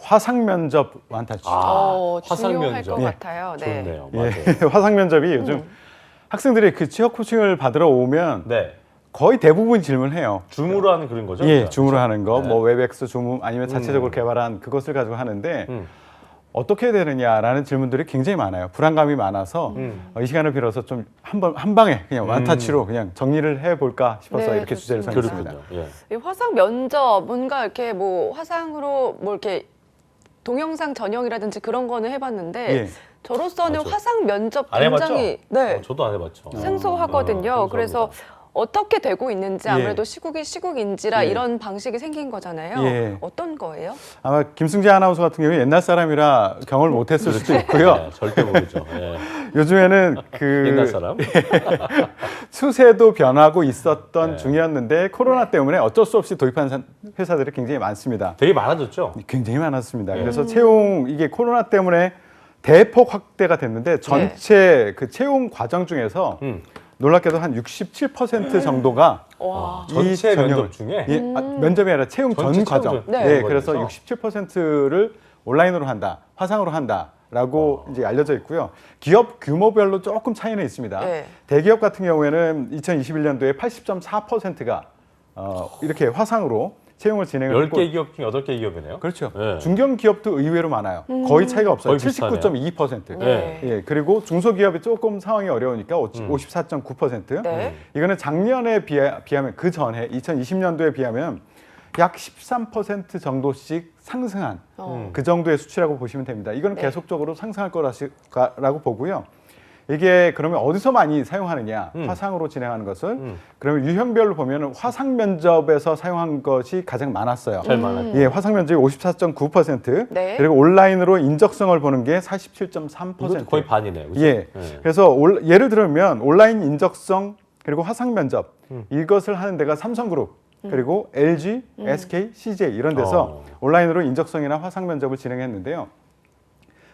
화상 면접 완타치. 아, 어, 화상 중요할 면접. 것 예. 같아요. 네. 좋네요. 예, 맞아요. 화상 면접이 요즘 음. 학생들이 그 취업 코칭을 받으러 오면 네. 거의 대부분 질문해요. 줌으로 하는 그런 거죠? 예, 그러니까. 줌으로 하는 거, 네. 뭐 웹엑스 줌 아니면 자체적으로 음. 개발한 그것을 가지고 하는데 음. 어떻게 해야 되느냐라는 질문들이 굉장히 많아요. 불안감이 많아서 음. 어, 이 시간을 빌어서 좀 한번 한 방에 그냥 완타치로 그냥 정리를 해 볼까 싶어서 네, 이렇게 주제를 좋습니다. 정했습니다. 그렇군요. 예. 이 화상 면접 뭔가 이렇게 뭐 화상으로 뭐 이렇게 동영상 전형이라든지 그런 거는 해봤는데 예. 저로서는 맞아요. 화상 면접 안 해봤죠? 굉장히 네 어, 저도 안 해봤죠. 생소하거든요. 어, 그래서. 어떻게 되고 있는지 예. 아무래도 시국이 시국인지라 예. 이런 방식이 생긴 거잖아요. 예. 어떤 거예요? 아마 김승재 아나운서 같은 경우에 옛날 사람이라 경험을 못했을 수도 있고요. 네, 절대 모르죠. 예. 요즘에는 그 옛날 사람. 추세도 변하고 있었던 네. 중이었는데 코로나 때문에 어쩔 수 없이 도입한 산- 회사들이 굉장히 많습니다. 되게 많아졌죠. 굉장히 많았습니다. 네. 그래서 채용 이게 코로나 때문에 대폭 확대가 됐는데 전체 그 채용 과정 중에서 음. 놀랍게도 한 67% 정도가 와. 이 전체 전형을- 면접 중에 예, 아, 면접이 아니라 채용 전 과정. 채용 전- 네. 네, 전 그래서 과정에서? 67%를 온라인으로 한다, 화상으로 한다 라고 어. 이제 알려져 있고요. 기업 규모별로 조금 차이는 있습니다. 네. 대기업 같은 경우에는 2021년도에 80.4%가 어, 이렇게 화상으로 채용을 진행을 했고 10개 기업 중에 8개 기업이네요. 그렇죠. 네. 중견 기업도 의외로 많아요. 거의 차이가 없어요. 거의 비슷하네요. 79.2%. 네. 예, 그리고 중소기업이 조금 상황이 어려우니까 음. 54.9%. 네. 이거는 작년에 비하, 비하면 그 전에 2020년도에 비하면 약 13% 정도씩 상승한 어. 음. 그 정도의 수치라고 보시면 됩니다. 이거는 네. 계속적으로 상승할 거라고 보고요. 이게 그러면 어디서 많이 사용하느냐? 음. 화상으로 진행하는 것을 음. 그러면 유형별로 보면 화상 면접에서 사용한 것이 가장 많았어요. 제일 많아요. 예, 화상 면접이 54.9%, 네. 그리고 온라인으로 인적성을 보는 게 47.3%. 이것도 거의 반이네요. 그죠? 예. 네. 그래서 올- 예를 들면 온라인 인적성 그리고 화상 면접 음. 이것을 하는 데가 삼성그룹 그리고 LG, SK, CJ 이런 데서 어. 온라인으로 인적성이나 화상 면접을 진행했는데요.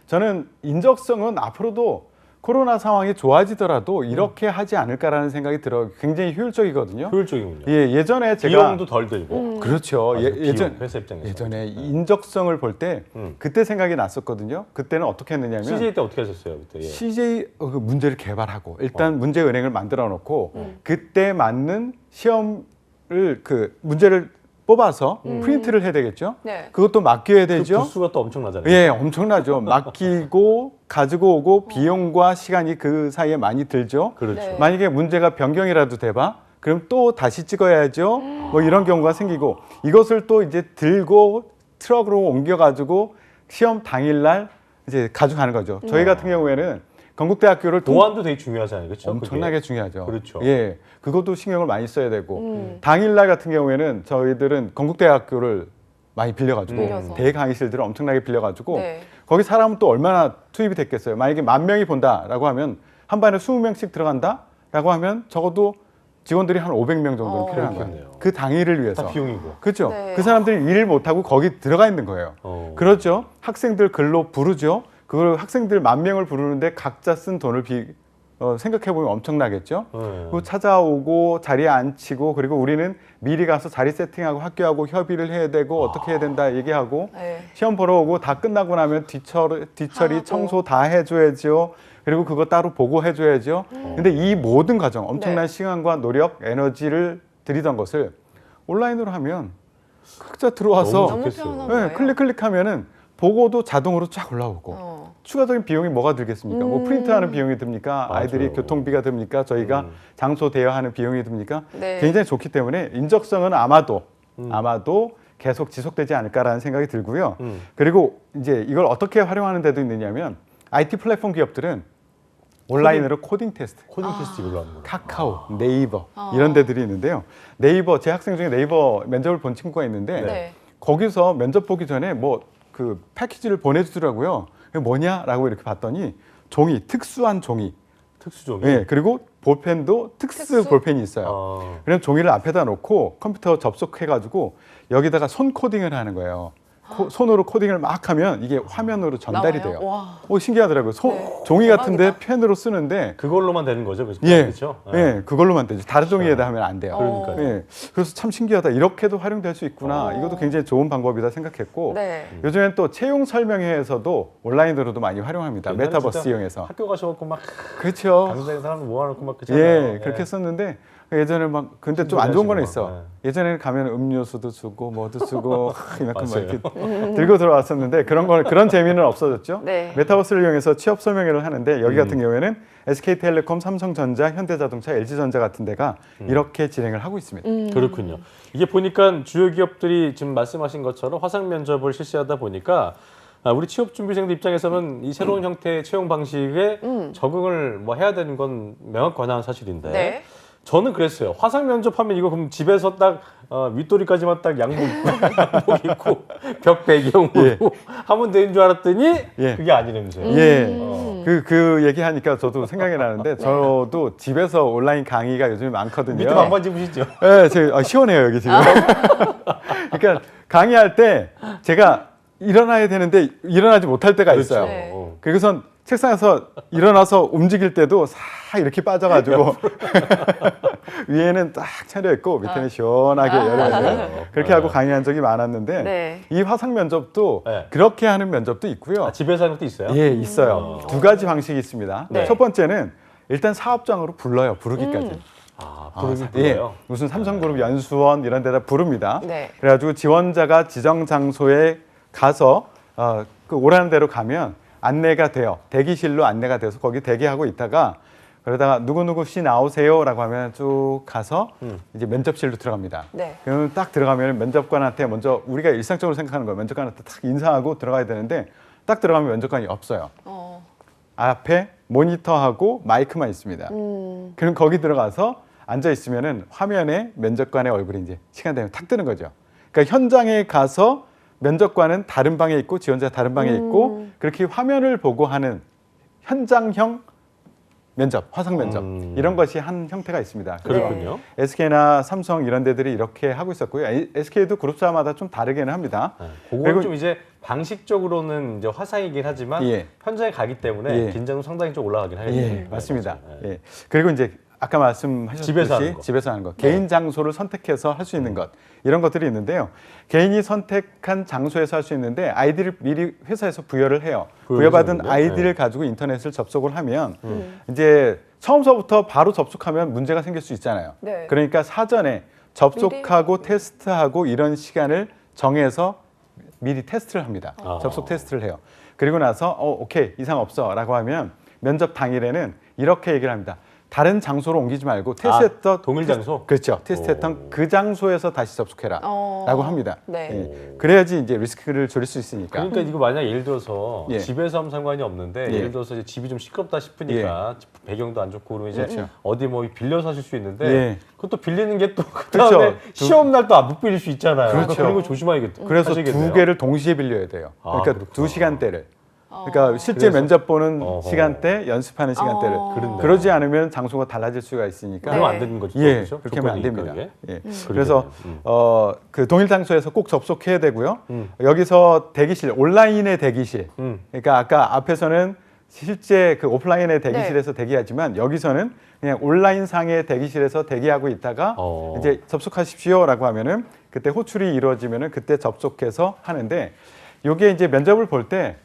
저는 인적성은 앞으로도 코로나 상황이 좋아지더라도 이렇게 하지 않을까라는 생각이 들어 굉장히 효율적이거든요. 효율적이군요. 예, 예전에 제가 비용도 덜 들고. 음. 그렇죠. 맞아요. 예, 비용, 예전 회사 입장에서. 예전에 네. 인적성을 볼 때 음. 그때 생각이 났었거든요. 그때는 어떻게 했느냐면 CJ 때 어떻게 하셨어요 그때? 예. CJ 어, 그 문제를 개발하고 일단 문제 은행을 만들어 놓고 음. 그때 맞는 시험을 그 문제를 뽑아서 음. 프린트를 해야 되겠죠. 네. 그것도 맡겨야 그 되죠. 부수가 또 엄청나잖아요. 예, 엄청나죠. 맡기고 가지고 오고 비용과 시간이 그 사이에 많이 들죠. 그렇죠. 네. 만약에 문제가 변경이라도 돼봐. 그럼 또 다시 찍어야죠. 뭐 이런 경우가 생기고 이것을 또 이제 들고 트럭으로 옮겨가지고 시험 당일날 이제 가져가는 거죠. 저희 같은 경우에는 건국대학교를 통- 보안도 되게 중요하잖아요. 그렇죠? 엄청나게 그게. 중요하죠. 그렇죠. 예, 그것도 신경을 많이 써야 되고 음. 당일날 같은 경우에는 저희들은 건국대학교를 많이 빌려가지고 빌려서. 대강의실들을 엄청나게 빌려가지고 네. 거기 사람은 또 얼마나 투입이 됐겠어요. 만약에 만 명이 본다라고 하면 한 반에 20명씩 들어간다라고 하면 적어도 직원들이 한 500명 정도는 어. 필요한 거예요. 그 당일을 위해서. 다 비용이고. 그렇죠. 네. 그 사람들이 일을 못하고 거기 들어가 있는 거예요. 어. 그렇죠. 학생들 글로 부르죠. 그걸 학생들 만 명을 부르는데 각자 쓴 돈을 비, 어, 생각해 보면 엄청나겠죠. 네. 그리고 찾아오고 자리에 앉히고 그리고 우리는 미리 가서 자리 세팅하고 학교하고 협의를 해야 되고 어떻게 해야 된다 얘기하고 네. 시험 보러 오고 다 끝나고 나면 뒤처리, 뒤처리. 청소 다 해줘야죠. 그리고 그거 따로 보고해줘야죠. 근데 이 모든 과정, 엄청난 네. 시간과 노력, 에너지를 들이던 것을 온라인으로 하면 각자 들어와서 네. 클릭 클릭하면은 보고도 자동으로 쫙 올라오고 어. 추가적인 비용이 뭐가 들겠습니까? 뭐 음. 프린트하는 비용이 듭니까? 맞아요. 아이들이 교통비가 듭니까? 저희가 음. 장소 대여하는 비용이 듭니까? 네. 굉장히 좋기 때문에 인적성은 아마도 음. 아마도 계속 지속되지 않을까라는 생각이 들고요. 음. 그리고 이제 이걸 어떻게 활용하는 데도 있느냐면 IT 플랫폼 기업들은 온라인으로 코딩 테스트, 코딩 테스트 이걸로 하는 거. 카카오, 네이버 아. 이런 데들이 있는데요. 네이버 제 학생 중에 네이버 면접을 본 친구가 있는데 네. 거기서 면접 보기 전에 뭐 그 패키지를 보내주더라고요. 그게 뭐냐라고 이렇게 봤더니 종이 특수한 종이, 특수종이. 예 그리고 볼펜도 특수, 특수? 볼펜이 있어요. 아. 그럼 종이를 앞에다 놓고 컴퓨터 접속해 가지고 여기다가 손 코딩을 하는 거예요. 코- 손으로 코딩을 막 하면 이게 화면으로 전달이 나와요? 돼요. 와. 오 신기하더라고요. 소- 네. 종이 같은데 대박이다. 펜으로 쓰는데 그걸로만 되는 거죠, 그죠? 예, 그렇죠? 예, 그걸로만 되죠. 다른 종이에다 하면 안 돼요. 어. 그러니까요. 예, 그래서 참 신기하다. 이렇게도 활용될 수 있구나. 어. 이것도 굉장히 좋은 방법이다 생각했고 네. 요즘엔 또 채용 설명회에서도 온라인으로도 많이 활용합니다. 메타버스 이용해서. 학교 가셔갖고 막 그렇죠. 강사된 사람 모아놓고 막 그잖아요. 예, 그렇게 했었는데 예전에 막 근데 좀 안 좋은 거는 있어. 네. 예전에는 가면 음료수도 주고 뭐도 주고 하, 이만큼 막. 이렇게 들고 들어왔었는데 그런 거 그런 재미는 없어졌죠. 네. 메타버스를 이용해서 취업 설명회를 하는데 여기 음. 같은 경우에는 SK텔레콤, 삼성전자, 현대자동차, LG전자 같은 데가 음. 이렇게 진행을 하고 있습니다. 음. 그렇군요. 이게 보니까 주요 기업들이 지금 말씀하신 것처럼 화상 면접을 실시하다 보니까 아, 우리 취업 준비생들 입장에서는 이 새로운 형태의 채용 방식에 음. 적응을 뭐 해야 되는 건 명확 관한 사실인데 네. 저는 그랬어요. 화상 면접하면 이거 그럼 집에서 딱 어, 윗도리까지만 딱 양복 입고, 양복 입고 벽 배경으로 예. 하면 되는 줄 알았더니 예. 그게 아니라면서요. 예. 음. 그, 그 얘기하니까 저도 생각이 나는데 저도 집에서 온라인 강의가 요즘에 많거든요. 밑에 반반 집으시죠? 네, 제 아, 시원해요 여기 지금. 그러니까 강의할 때 제가 일어나야 되는데 일어나지 못할 때가 그렇죠. 있어요. 네. 어. 그리고선 책상에서 일어나서 움직일 때도 사 이렇게 빠져가지고 위에는 딱 차려 있고 밑에는 시원하게 열려 있는 아. 그렇게 하고 강의한 적이 많았는데 네. 이 화상 면접도 네. 그렇게 하는 면접도 있고요. 아, 집에서 하는 것도 있어요? 예, 있어요. 두 가지 방식이 있습니다. 네. 첫 번째는 일단 사업장으로 불러요. 부르기까지. 음. 아, 아, 부르긴 예. 무슨 삼성그룹 연수원 이런 데다 부릅니다. 네. 그래가지고 지원자가 지정 장소에 가서 어, 그 오라는 대로 가면 안내가 돼요. 대기실로 안내가 돼서 거기 대기하고 있다가 그러다가 누구누구 씨 나오세요라고 하면 쭉 가서 음. 이제 면접실로 들어갑니다. 네. 그러면 딱 들어가면 면접관한테 먼저 우리가 일상적으로 생각하는 거예요. 면접관한테 딱 인사하고 들어가야 되는데 딱 들어가면 면접관이 없어요. 어. 앞에 모니터하고 마이크만 있습니다. 음. 그럼 거기 들어가서 앉아 있으면은 화면에 면접관의 얼굴이 이제 시간 되면 탁 뜨는 거죠. 그러니까 현장에 가서 면접관은 다른 방에 있고 지원자 다른 방에 있고 음. 그렇게 화면을 보고 하는 현장형 면접, 화상 면접 음. 이런 것이 한 형태가 있습니다. 그렇군요. SK나 삼성 이런 데들이 이렇게 하고 있었고요. SK도 그룹사마다 좀 다르게는 합니다. 네. 그건 그리고- 좀 이제 방식적으로는 이제 화상이긴 하지만 예. 현장에 가기 때문에 예. 긴장도 상당히 좀 올라가긴 하겠네요. 예, 네, 맞습니다. 네. 예. 그리고 이제 아까 말씀하셨듯이 집에서 하는 거. 집에서 하는 거. 개인 장소를 선택해서 할 수 있는 것. 이런 것들이 있는데요. 개인이 선택한 장소에서 할 수 있는데 아이디를 미리 회사에서 부여를 해요. 부여받은. 아이디를 네. 가지고 인터넷을 접속을 하면 음. 이제 처음서부터 바로 접속하면 문제가 생길 수 있잖아요. 네. 그러니까 사전에 접속하고 테스트하고 이런 시간을 정해서 미리 테스트를 합니다. 아. 접속 테스트를 해요. 그리고 나서 어 오케이 이상 없어라고 하면 면접 당일에는 이렇게 얘기를 합니다. 다른 장소로 옮기지 말고 테스트했던 아, 동일 테스- 장소? 그렇죠. 테스트했던 오. 그 장소에서 다시 접속해라라고 어. 합니다. 네. 예. 그래야지 이제 리스크를 줄일 수 있으니까. 그러니까 이거 만약 예를 들어서 예. 집에서 하면 상관이 없는데 예. 예. 를 들어서 이제 집이 좀 시끄럽다 싶으니까 배경도 안 좋고 그러면 이제 그렇죠. 어디 뭐 빌려서 하실 수 있는데 예. 그것도 빌리는 게 또 그렇죠. 그다음에 시험 날또못 빌릴 수 있잖아요. 그렇죠. 그러니까 그런 거 조심하겠. 그래서 하셔야겠네요. 두 개를 동시에 빌려야 돼요. 아, 그러니까 그렇구나. 두 시간대를. 어. 그러니까 실제 그래서- 면접 보는 어허. 시간대, 연습하는 시간대를. 어. 그렇네요. 그러지 않으면 장소가 달라질 수가 있으니까. 그러면 네. 안 되는 거죠. 예, 그렇죠? 그렇게 하면 안 조건이니까 됩니다. 그게. 예. 그러겠네요. 그래서 음. 어, 그 동일 장소에서 꼭 접속해야 되고요. 음. 여기서 대기실, 온라인의 대기실. 음. 그러니까 아까 앞에서는 실제 그 오프라인의 대기실에서 대기하지만 여기서는 그냥 온라인 상의 대기실에서 대기하고 있다가 어. 이제 접속하십시오라고 하면은 그때 호출이 이루어지면은 그때 접속해서 하는데 요게 이제 면접을 볼때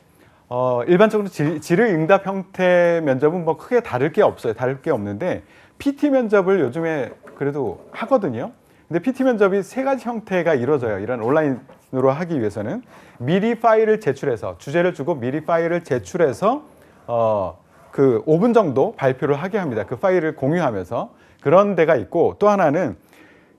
어, 일반적으로 질, 질의응답 형태 면접은 뭐 크게 다를 게 없어요. 다를 게 없는데 PT 면접을 요즘에 그래도 하거든요. 근데 PT 면접이 세 가지 형태가 이루어져요. 이런 온라인으로 하기 위해서는 미리 파일을 제출해서 주제를 주고 미리 파일을 제출해서 어, 그 5분 정도 발표를 하게 합니다. 그 파일을 공유하면서 그런 데가 있고 또 하나는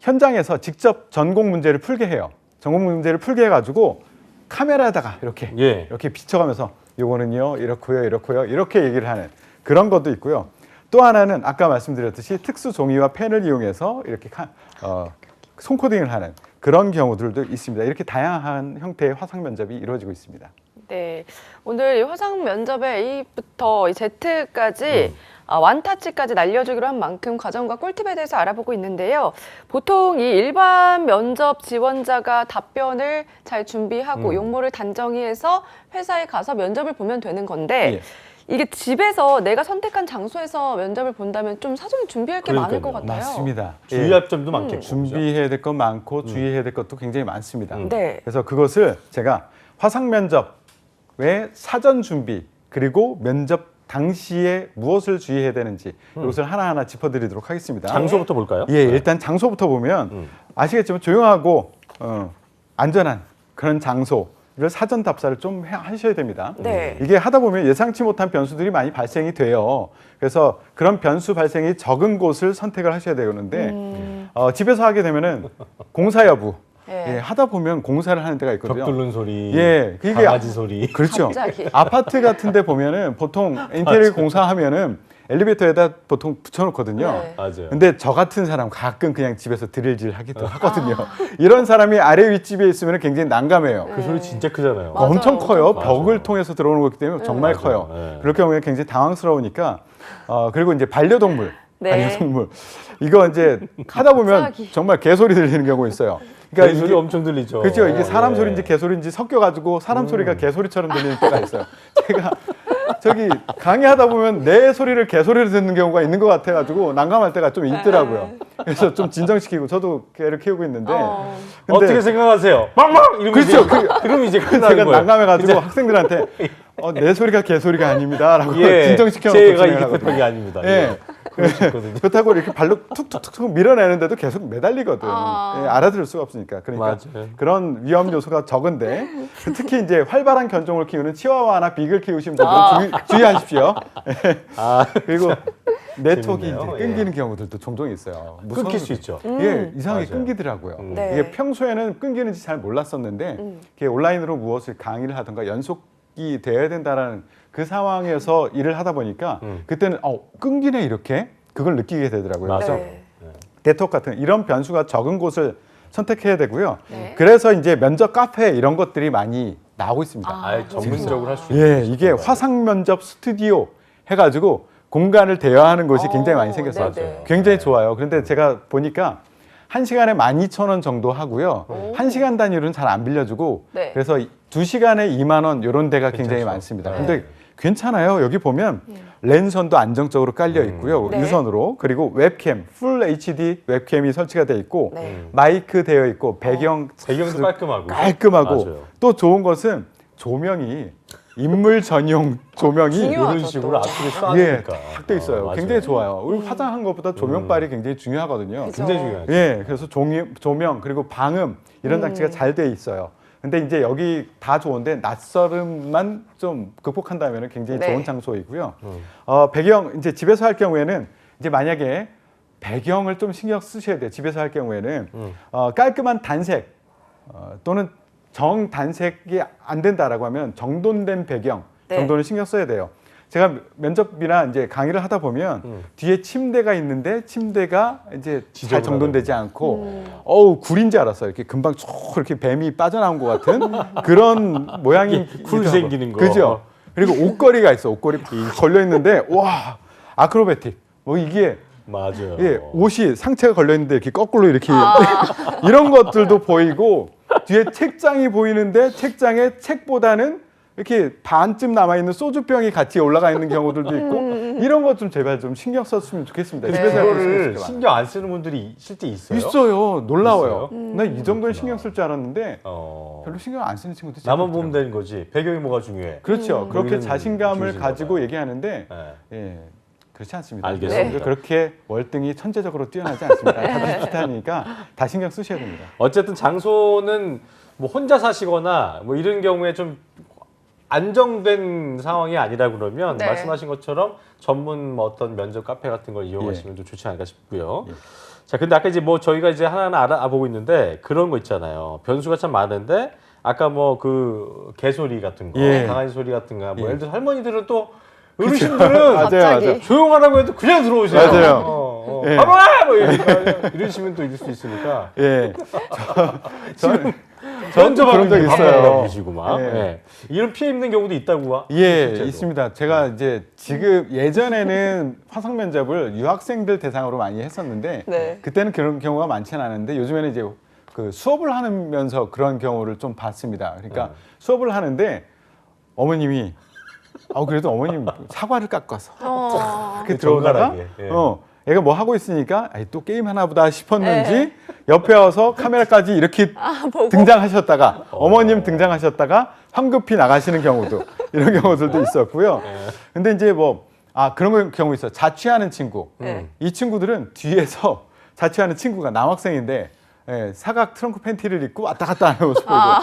현장에서 직접 전공 문제를 풀게 해요. 전공 문제를 풀게 해가지고 카메라에다가 이렇게 예. 이렇게 비춰가면서 요거는요 이렇고요 이렇고요 이렇게 얘기를 하는 그런 것도 있고요. 또 하나는 아까 말씀드렸듯이 특수 종이와 펜을 이용해서 이렇게 카, 어, 손코딩을 하는 그런 경우들도 있습니다. 이렇게 다양한 형태의 화상 면접이 이루어지고 있습니다. 네. 오늘 이 화상 면접의 A부터 이 Z까지 음. 아, 완타치까지 날려주기로 한 만큼 과정과 꿀팁에 대해서 알아보고 있는데요. 보통 이 일반 면접 지원자가 답변을 잘 준비하고 음. 용모를 단정히 해서 회사에 가서 면접을 보면 되는 건데 예. 이게 집에서 내가 선택한 장소에서 면접을 본다면 좀 사전에 준비할 게 많을 것 그러니까요. 같아요. 맞습니다. 예. 주의할 점도 많겠고. 그죠? 준비해야 될것 많고 주의해야 될 것도 굉장히 많습니다. 음. 네. 그래서 그것을 제가 화상 면접의 사전 준비 그리고 면접 당시에 무엇을 주의해야 되는지 이것을 하나하나 짚어드리도록 하겠습니다. 장소부터 볼까요? 예, 일단 장소부터 보면 음. 아시겠지만 조용하고 어, 안전한 그런 장소 를 사전 답사를 좀 해- 하셔야 됩니다. 네. 이게 하다 보면 예상치 못한 변수들이 많이 발생이 돼요. 그래서 그런 변수 발생이 적은 곳을 선택을 하셔야 되는데 음. 어, 집에서 하게 되면은 공사 여부 예. 예, 하다 보면 공사를 하는 데가 벽 있거든요. 뚫는 소리, 예, 그게 강아지 아- 소리. 그렇죠. 갑자기. 아파트 같은 데 보면은 보통 인테리어 공사하면은 엘리베이터에다 보통 붙여놓거든요. 네. 맞아요. 근데 저 같은 사람 가끔 그냥 집에서 드릴질 하기도 하거든요. 이런 사람이 아래 윗집에 있으면 굉장히 난감해요. 그 소리 진짜 크잖아요. 맞아요. 엄청 커요. 맞아요. 벽을 통해서 들어오는 거기 때문에 정말 맞아요. 커요. 네. 그럴 경우에 굉장히 당황스러우니까 어, 그리고 이제 반려동물, 네. 반려동물 이거 이제 하다 보면 갑자기. 정말 개소리 들리는 경우 있어요. 그러니까 소리 이게- 엄청 들리죠. 그렇죠. 이게 사람 예. 음. 소리인지 개 소리인지 섞여 가지고 사람 소리가 개 소리처럼 들리는 때가 있어요. 제가 저기 강의하다 보면 내 소리를 개 소리로 듣는 경우가 있는 것 같아 가지고 난감할 때가 좀 있더라고요. 그래서 좀 진정시키고 저도 개를 키우고 있는데 어. 근데 어떻게 생각하세요? 빵빵 이러면 그렇죠. 이제, 그 러면 이제 끝나는 제가 거예요. 난감해 가지고 학생들한테 어, 내 소리가 개 소리가 아닙니다라고 예, 진정시켜 놓고 제가 진행을 이게 하거든요. 게 아닙니다. 예. 예. 그렇다고 이렇게 발로 툭툭툭 밀어내는데도 계속 매달리거든. 아. 예, 알아들을 수가 없으니까. 그러니까 맞아요. 그런 위험 요소가 적은데 특히 이제 활발한 견종을 키우는 치와와나 비글 키우신 분들은 아. 주의, 주의 하십시오. 아, 그리고 네트워크 이제 재밌네요. 끊기는 경우들도 종종 있어요. 무서운 끊길 수 있죠. 예, 이상하게 맞아요. 끊기더라고요. 음. 네. 이게 평소에는 끊기는지 잘 몰랐었는데 이게 온라인으로 무엇을 강의를 하든가 연속 이 돼야 된다라는 그 상황에서 일을 하다 보니까 음. 그때는 어 끊기네 이렇게 그걸 느끼게 되더라고요. 맞아요. 그래서 네. 네트워크 같은 이런 변수가 적은 곳을 선택해야 되고요. 네. 그래서 이제 면접 카페 이런 것들이 많이 나오고 있습니다. 아, 아예 전문적으로 할수 예, 있는 이게 화상 면접 스튜디오 해가지고 공간을 대여하는 곳이 어, 굉장히 많이 생겼어요. 네네. 굉장히 좋아요. 그런데 제가 보니까 한 시간에 12,000원 정도 하고요. 오. 한 시간 단위로는 잘 안 빌려주고 네. 그래서 두 시간에 2만 원 이런 데가 굉장히 괜찮죠. 많습니다. 네. 근데 괜찮아요. 여기 보면 랜선도 안정적으로 깔려 있고요. 네. 유선으로 그리고 웹캠, 풀 HD 웹캠이 설치가 돼 있고 네. 음. 마이크 되어 있고 배경 배경도 깔끔하고 깔끔하고 맞아요. 또 좋은 것은 조명이 인물 전용 조명이 중요하죠, 이런 식으로 또. 앞으로 예, 쏴니까 탁돼 있어요. 굉장히 좋아요. 우리 화장한 것보다 조명빨이 굉장히 중요하거든요. 그죠. 굉장히 중요하죠. 예, 그래서 종이, 조명 그리고 방음 이런 장치가 잘 돼 있어요. 근데 이제 여기 다 좋은데 낯설음만 좀 극복한다면 굉장히 네. 좋은 장소이고요. 음. 어, 배경 이제 집에서 할 경우에는 이제 만약에 배경을 좀 신경 쓰셔야 돼요. 집에서 할 경우에는 음. 어, 깔끔한 단색 어, 또는 정 단색이 안 된다라고 하면 정돈된 배경 네. 정도는 신경 써야 돼요. 제가 면접이나 이제 강의를 하다 보면 음. 뒤에 침대가 있는데 침대가 이제 잘. 정돈되지 않고 음. 어우 굴인 줄 알았어요. 이렇게 금방 쭉 이렇게 뱀이 빠져나온 것 같은 그런 모양이 굴 생기는 거. 그죠? 그리고 옷걸이가 있어. 옷걸이 막 걸려 있는데 와 아크로베틱. 뭐 이게 맞아요. 예, 옷이 상체가 걸려 있는데 이렇게 거꾸로 이렇게 아. 이런 것들도 보이고 뒤에 책장이 보이는데 책장에 책보다는 이렇게 반쯤 남아 있는 소주병이 같이 올라가 있는 경우들도 있고 이런 것 좀 제발 좀 신경 썼으면 좋겠습니다. 네. 집에서 그거를 신경 안 쓰는 분들이 실제 있어요. 있어요. 놀라워요. 나 이 정도는 신경 쓸 줄 알았는데 어. 별로 신경 안 쓰는 친구들이 나만 참 보면 있더라고요. 되는 거지. 배경이 뭐가 중요해. 그렇죠. 그렇게 자신감을 가지고 봐요. 얘기하는데 예. 예. 그렇지 않습니다. 알겠습니다. 여러분들 그렇게 월등히 천재적으로 뛰어나지 않습니다. 다들 비슷하니까 다 신경 쓰셔야 됩니다. 어쨌든 장소는 뭐 혼자 사시거나 뭐 이런 경우에 좀 안정된 상황이 아니라 그러면 네. 말씀하신 것처럼 전문 뭐 어떤 면접 카페 같은 걸 이용하시면 좀 좋지 않을까 싶고요. 예. 자, 근데 아까 이제 뭐 저희가 이제 하나하나 알아보고 있는데 그런 거 있잖아요. 변수가 참 많은데 아까 뭐 그 개소리 같은 거, 예. 강아지 소리 같은 거, 뭐 예. 예를 들어 할머니들은 또 어르신들은 맞아요, 갑자기. 맞아요. 조용하라고 해도 그냥 들어오세요. 맞아요. 어, 어. 예. 봐봐! 뭐 이러시면, 이러시면 또 있을 수 있으니까. 예. 저, 저는 저도 그런 적 있어요. 보시고 막 예. 예. 이런 피해 입는 경우도 있다고 와. 예, 실제로. 있습니다. 제가 이제 지금 예전에는 화상 면접을 유학생들 대상으로 많이 했었는데 네. 그때는 그런 경우가 많지는 않은데 요즘에는 이제 그 수업을 하면서 그런 경우를 좀 봤습니다. 그러니까 네. 수업을 하는데 어머님이 어 그래도 어머님 사과를 깎아서 어. 이렇게 그 들어오다가 정갈하게, 예. 어 애가 뭐 하고 있으니까 아이, 또 게임 하나 보다 싶었는지 네. 옆에 와서 카메라까지 이렇게 아, 보고. 등장하셨다가 어 머님 등장하셨다가 황급히 나가시는 경우도 이런 경우들도 있었고요. 네. 근데 이제 뭐 아 그런 경우 있어 요. 자취하는 친구. 네. 이 친구들은 뒤에서 자취하는 친구가 남학생인데 예, 사각 트렁크 팬티를 입고 왔다 갔다 하는 모습 보고 아.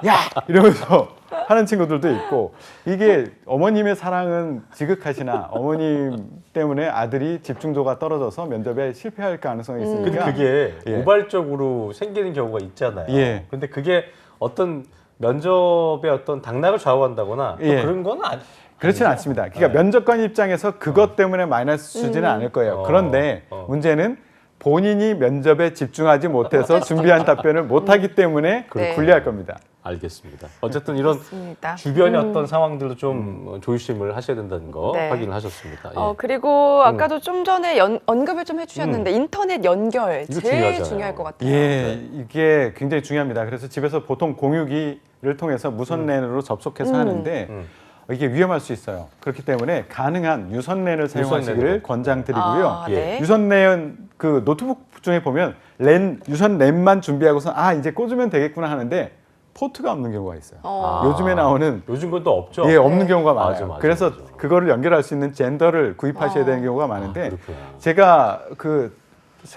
야 이러면서 하는 친구들도 있고 이게 어머님의 사랑은 지극하시나 어머님 때문에 아들이 집중도가 떨어져서 면접에 실패할 가능성이 음. 근데 있으니까 그게 예. 우발적으로 생기는 경우가 있잖아요. 예. 근데 그게 어떤 면접의 어떤 당락을 좌우한다거나 또 예. 그런 건 아니. 그렇지는 않습니다. 그러니까 네. 면접관 입장에서 그것 때문에 마이너스 주지는 않을 거예요. 어. 그런데 어. 문제는 본인이 면접에 집중하지 못해서 준비한 답변을 못하기 때문에 네. 불리할 겁니다. 알겠습니다. 어쨌든 이런 맞습니다. 주변의 어떤 상황들도 좀 어, 조심을 하셔야 된다는 거 네. 확인을 하셨습니다. 예. 어, 그리고 아까도 좀 전에 연- 언급을 좀 해주셨는데 인터넷 연결 이거 제일 중요하잖아요. 중요할 것 같아요. 예, 이게 굉장히 중요합니다. 그래서 집에서 보통 공유기를 통해서 무선 랜으로 접속해서 음. 하는데 음. 이게 위험할 수 있어요. 그렇기 때문에 가능한 유선 랜을 사용하시기를 랜으로. 권장드리고요. 아, 예. 네. 유선 랜 그 노트북 중에 보면 랜 유선 랜만 준비하고서 아 이제 꽂으면 되겠구나 하는데 포트가 없는 경우가 있어요. 어. 아. 요즘에 나오는 요즘 건또 없죠. 예 없는 네. 경우가 많아요. 맞아, 맞아, 그래서 맞아. 그거를 연결할 수 있는 젠더를 구입하셔야 어. 되는 경우가 아, 많은데 그렇구나. 제가 그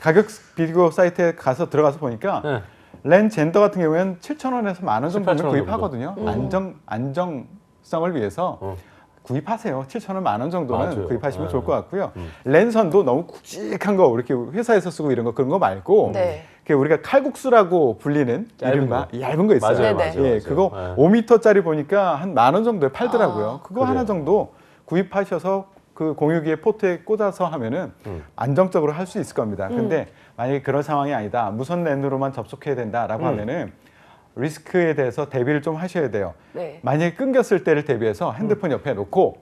가격 비교 사이트에 가서 들어가서 보니까 네. 랜 젠더 같은 경우에는 7,000원에서 만원 7, 8천 정도는 원 구입하거든요. 정도. 안정 안정 성을 위해서 어. 구입하세요. 7,000원 만 원 정도는 맞아요. 구입하시면 네. 좋을 것 같고요. 음. 랜선도 너무 굵직한 거 이렇게 회사에서 쓰고 이런 거 그런 거 말고 네. 그 우리가 칼국수라고 불리는 얇은 이른바 거. 얇은 거 있어요. 맞아요, 네네. 맞아요. 예, 맞아요. 그거 네. 5m짜리 보니까 한 만 원 정도에 팔더라고요. 아, 그거 하나 그래요. 정도 구입하셔서 그 공유기에 포트에 꽂아서 하면은 음. 안정적으로 할 수 있을 겁니다. 음. 근데 만약에 그런 상황이 아니다. 무선 랜으로만 접속해야 된다라고 음. 하면은 리스크에 대해서 대비를 좀 하셔야 돼요. 네. 만약에 끊겼을 때를 대비해서 핸드폰 옆에 놓고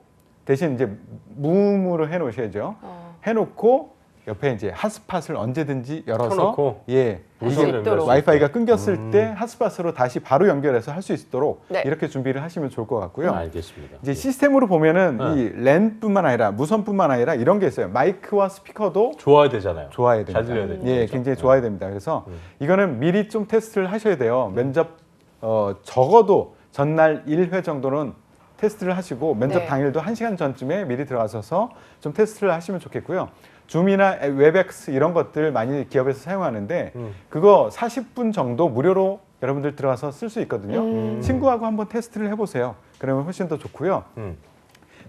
대신 이제 무음으로 해 놓으셔야죠. 어. 해 놓고 옆에 이제 핫스팟을 언제든지 열어서 켜놓고 예. 이게. 와이파이가 끊겼을 음. 때 핫스팟으로 다시 바로 연결해서 할 수 있도록 네. 이렇게 준비를 하시면 좋을 것 같고요. 알겠습니다. 이제 시스템으로 보면은 네. 이 랜뿐만 아니라 무선뿐만 아니라 이런 게 있어요. 마이크와 스피커도 좋아야 되잖아요. 좋아야 됩니다. 잘 들려야 되니까. 예, 그렇죠? 굉장히 좋아야 됩니다. 그래서 음. 이거는 미리 좀 테스트를 하셔야 돼요. 면접 어, 적어도 전날 1회 정도는 테스트를 하시고 면접 네. 당일도 1시간 전쯤에 미리 들어가셔서 좀 테스트를 하시면 좋겠고요. 줌이나 웹엑스 이런 것들 많이 기업에서 사용하는데 음. 그거 40분 정도 무료로 여러분들 들어가서 쓸 수 있거든요. 음. 친구하고 한번 테스트를 해보세요. 그러면 훨씬 더 좋고요. 음.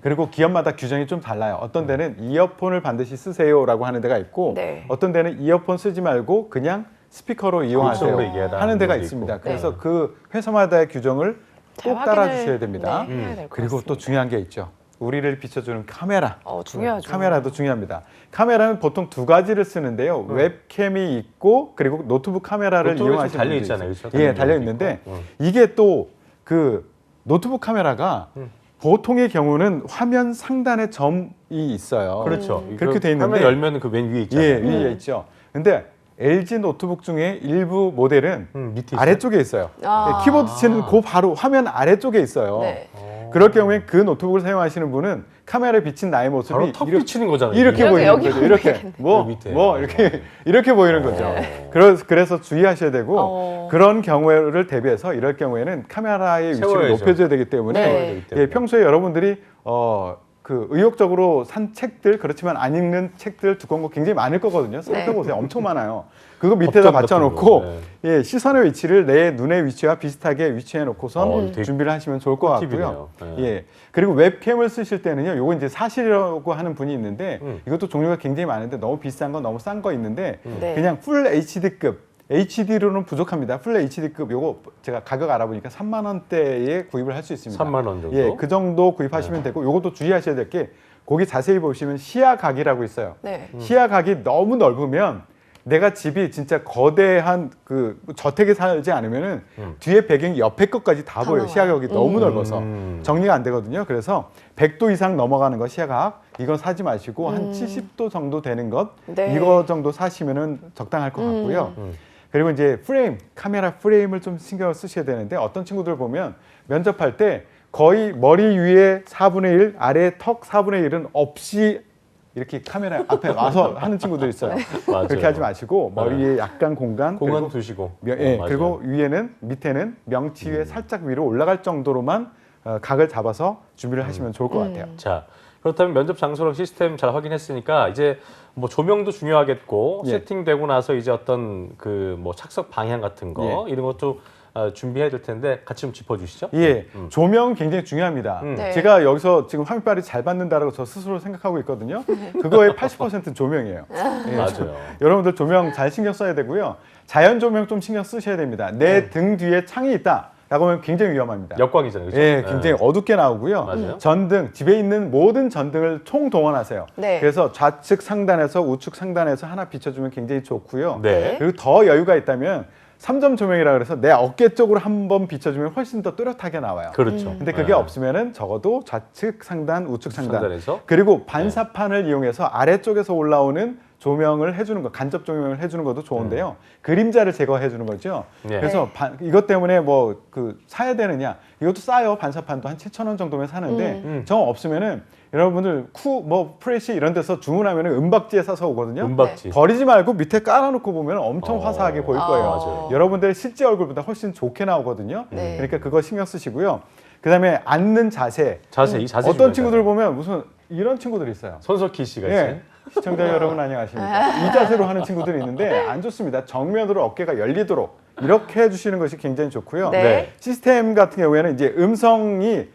그리고 기업마다 규정이 좀 달라요. 어떤 데는 이어폰을 반드시 쓰세요라고 하는 데가 있고 네. 어떤 데는 이어폰 쓰지 말고 그냥 스피커로 이용하세요 하는 데가 있습니다. 있고. 그래서 네. 그 회사마다의 규정을 잘꼭 따라주셔야 됩니다. 네, 음. 그리고 또. 중요한 게 있죠. 우리를 비춰주는 카메라. 어, 중요하죠. 카메라도 중요합니다. 카메라는 보통 두 가지를 쓰는데요. 웹캠이 있고 그리고 노트북 카메라를 이용하시는 달려 있잖아요. 그렇죠? 예, 달려 있는데. 음. 이게 또 그 노트북 카메라가 음. 보통의 경우는 화면 상단에 점이 있어요. 그렇죠. 음. 그렇게 돼 있는데 화면 열면 그 맨 위에 있잖아요. 예, 위에 있죠. 근데 LG 노트북 중에 일부 모델은 음? 아래쪽에 있어요. 아. 예, 키보드 치는 그 바로 화면 아래쪽에 있어요. 네. 어. 그럴 경우에 그 노트북을 사용하시는 분은 카메라에 비친 나의 모습이 바로 턱 이렇게, 비치는 거잖아요. 이렇게 여기, 보이는 여기 거죠. 이렇게 보이겠네. 뭐 여기 밑에. 뭐 이렇게 이렇게 보이는 거죠. 네. 그래서 그래서 주의하셔야 되고 어. 그런 경우를 대비해서 이럴 경우에는 카메라의 위치를 세워야죠. 높여줘야 되기 때문에 네. 되기 때문에. 예, 평소에 여러분들이 어. 그 의욕적으로 산 책들 그렇지만 안 읽는 책들 두꺼운 거 굉장히 많을 거거든요. 살펴보세요. 엄청 많아요. 그거 밑에다 받쳐놓고 거, 예, 시선의 위치를 내 눈의 위치와 비슷하게 위치해 놓고선 어, 준비를 하시면 좋을 것 같고요. 네. 예. 그리고 웹캠을 쓰실 때는요. 요거 이제 사실이라고 하는 분이 있는데 음. 이것도 종류가 굉장히 많은데 너무 비싼 거 너무 싼 거 있는데 네. 그냥 풀 HD급 HD로는 부족합니다. 풀 HD급 요거 제가 가격 알아보니까 3만 원대에 구입을 할 수 있습니다. 3만 원 정도. 예, 그 정도 구입하시면 되고 요것도 주의하셔야 될 게 거기 자세히 보시면 시야 각이라고 있어요. 네. 시야 각이 너무 넓으면 내가 집이 진짜 거대한 그 저택에 살지 않으면은 음. 뒤에 배경이 옆에 것까지 다, 다 보여요. 나와요. 시야각이 너무 음. 넓어서 음. 정리가 안 되거든요. 그래서 100도 이상 넘어가는 거 시야각 이건 사지 마시고 한 음. 70도 정도 되는 것 네. 이거 정도 사시면은 적당할 것 음. 같고요. 음. 그리고 이제 프레임, 카메라 프레임을 좀 신경을 쓰셔야 되는데 어떤 친구들 보면 면접할 때 거의 머리 위에 4분의 1, 아래 턱 4분의 1은 없이 이렇게 카메라 앞에 와서 하는 친구들 있어요. 맞아요. 그렇게 하지 마시고 머리에 약간 공간, 공간 그리고, 두시고. 명- 예, 어. 그리고 위에는 밑에는 명치 위에 살짝 위로 올라갈 정도로만 어, 각을 잡아서 준비를 하시면 좋을 것 음. 같아요. 자 그렇다면 면접 장소랑 시스템 잘 확인했으니까 이제 뭐 조명도 중요하겠고 예. 세팅되고 나서 이제 어떤 그 뭐 착석 방향 같은 거 이런 것도 어, 준비해야 될 텐데 같이 좀 짚어주시죠. 예, 음. 조명 굉장히 중요합니다. 음. 네. 제가 여기서 지금 화면빨이 잘 받는다라고 저 스스로 생각하고 있거든요. 그거의 80%는 조명이에요. 예, 맞아요. 여러분들 조명 잘 신경 써야 되고요. 자연 조명 좀 신경 쓰셔야 됩니다. 내 등 뒤에 창이 있다 라고 하면 굉장히 위험합니다. 역광이잖아요. 그렇죠? 예, 굉장히 어둡게 나오고요. 맞아요. 전등, 집에 있는 모든 전등을 총 동원하세요. 네. 그래서 좌측 상단에서 우측 상단에서 하나 비춰주면 굉장히 좋고요. 네. 그리고 더 여유가 있다면 3점 조명이라 그래서 내 어깨 쪽으로 한 번 비춰주면 훨씬 더 뚜렷하게 나와요. 그렇죠. 근데 그게 네. 없으면은 적어도 좌측 상단, 우측 상단. 상단에서 그리고 반사판을 이용해서 아래쪽에서 올라오는 조명을 해주는 거, 간접 조명을 해주는 것도 좋은데요. 그림자를 제거해 주는 거죠. 네. 그래서 반- 이것 때문에 뭐 그 사야 되느냐? 이것도 싸요. 반사판도 한 7천 원 정도면 사는데 음. 정 없으면은 여러분들 쿠 뭐 프레시 이런 데서 주문하면은 은박지에 싸서 오거든요. 은박지. 버리지 말고 밑에 깔아놓고 보면 엄청 어. 화사하게 보일 아. 거예요. 맞아요. 여러분들 실제 얼굴보다 훨씬 좋게 나오거든요. 네. 그러니까 그거 신경 쓰시고요. 그다음에 앉는 자세. 자세 이 자세 어떤 중요하잖아요. 친구들 보면 무슨 이런 친구들이 있어요. 손석희 씨가 예. 있어요. 시청자 여러분 안녕하십니까. 이 자세로 하는 친구들이 있는데 안 좋습니다. 정면으로 어깨가 열리도록 이렇게 해주시는 것이 굉장히 좋고요. 네. 네. 시스템 같은 경우에는 이제 음성이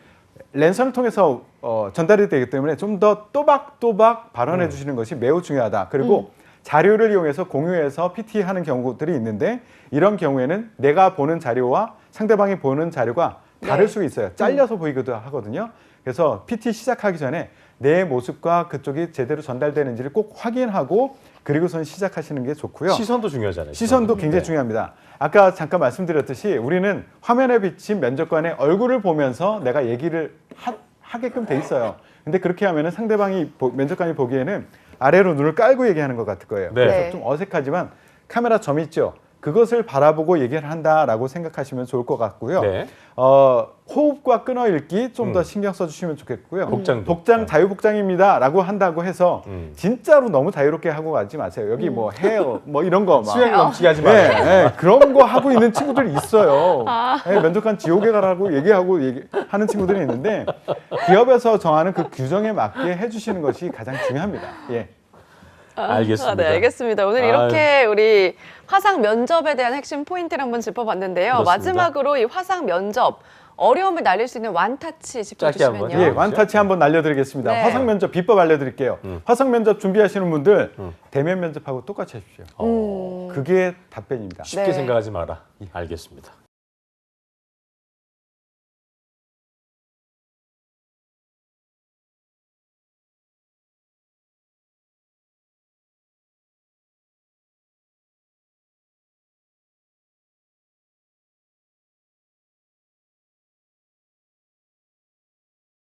랜선을 통해서 어, 전달이 되기 때문에 좀 더 또박또박 발언해 주시는 것이 매우 중요하다. 그리고 자료를 이용해서 공유해서 PT 하는 경우들이 있는데 이런 경우에는 내가 보는 자료와 상대방이 보는 자료가 다를 네. 수 있어요. 잘려서 보이기도 하거든요. 그래서 PT 시작하기 전에 내 모습과 그쪽이 제대로 전달되는지를 꼭 확인하고 그리고선 시작하시는 게 좋고요. 시선도 중요하잖아요. 시선도 굉장히 네. 중요합니다. 아까 잠깐 말씀드렸듯이 우리는 화면에 비친 면접관의 얼굴을 보면서 내가 얘기를 하, 게끔돼 있어요. 근데 그렇게 하면은 상대방이 보- 면접관이 보기에는 아래로 눈을 깔고 얘기하는 것 같을 거예요. 네. 그래서 네. 좀 어색하지만 카메라 점 있죠. 그것을 바라보고 얘기를 한다라고 생각하시면 좋을 것 같고요. 네. 어, 호흡과 끊어 읽기 좀더 음. 신경 써주시면 좋겠고요. 복장도. 복장 네. 자유복장입니다라고 한다고 해서 음. 진짜로 너무 자유롭게 하고 가지 마세요. 여기 뭐 헤어 뭐 이런 거 막. 수행 넘치게 하지 네, 마세요. 네, 그런 거 하고 있는 친구들이 있어요. 네, 면접관 지옥에 가라고 얘기하고 얘기, 하는 친구들이 있는데 기업에서 정하는 그 규정에 맞게 해주시는 것이 가장 중요합니다. 예. 알겠습니다. 아, 네, 알겠습니다. 오늘 아유. 이렇게 우리 화상 면접에 대한 핵심 포인트를 한번 짚어봤는데요. 그렇습니다. 마지막으로 이 화상 면접 어려움을 날릴 수 있는 완타치 짧게 한번. 짚어주시면요. 예, 완타치 한번 날려드리겠습니다. 네. 화상 면접 비법 알려드릴게요. 음. 화상 면접 준비하시는 분들 음. 대면 면접하고 똑같이 하십시오. 어, 음. 그게 답변입니다. 쉽게 네. 생각하지 마라. 알겠습니다.